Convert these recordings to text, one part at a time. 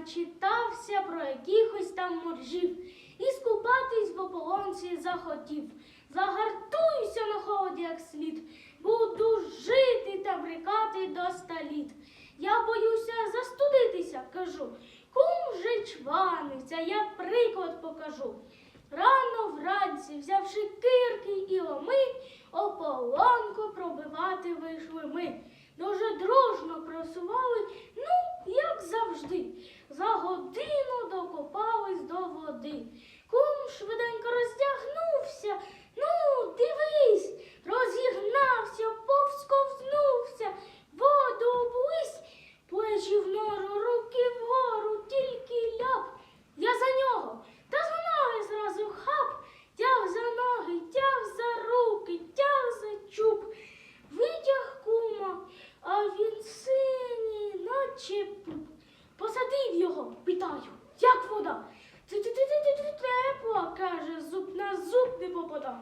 начитався про якихось там моржів і скупатись в ополонці захотів. Загартуюся на холоді як слід, буду жити та брикати до ста літ. Я боюся застудитися, кажу. Кум вже чваниться, я приклад покажу. Рано вранці, взявши кирки і ломи, ополонку пробивати вийшли ми. Дуже дружно просували, ну, як завжди. За годину докопались до Кум швиденько роздягнувся. Ну, дивись, розігнався, повсковзнувся, воду облизь, плечі в нору, руки вгору, тільки ляп. Я за нього, та за ноги зразу хап, тяг за ноги, тяг за руки, тяг за чуб. Витяг кума, а він синій, наче пуп. Посадив його, питаю, як вода? Тепла, каже, зуб на зуб не попадав.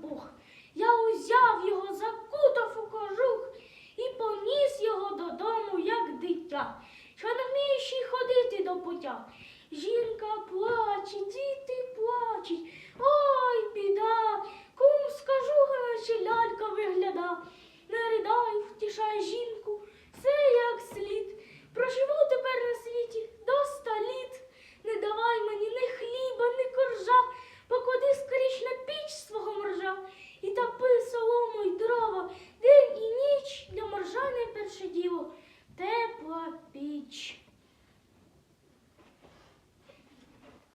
Бог. Я узяв його, закутав у кожух і поніс його додому, як дитя, що не вміє ще й ходити до пуття. Жінка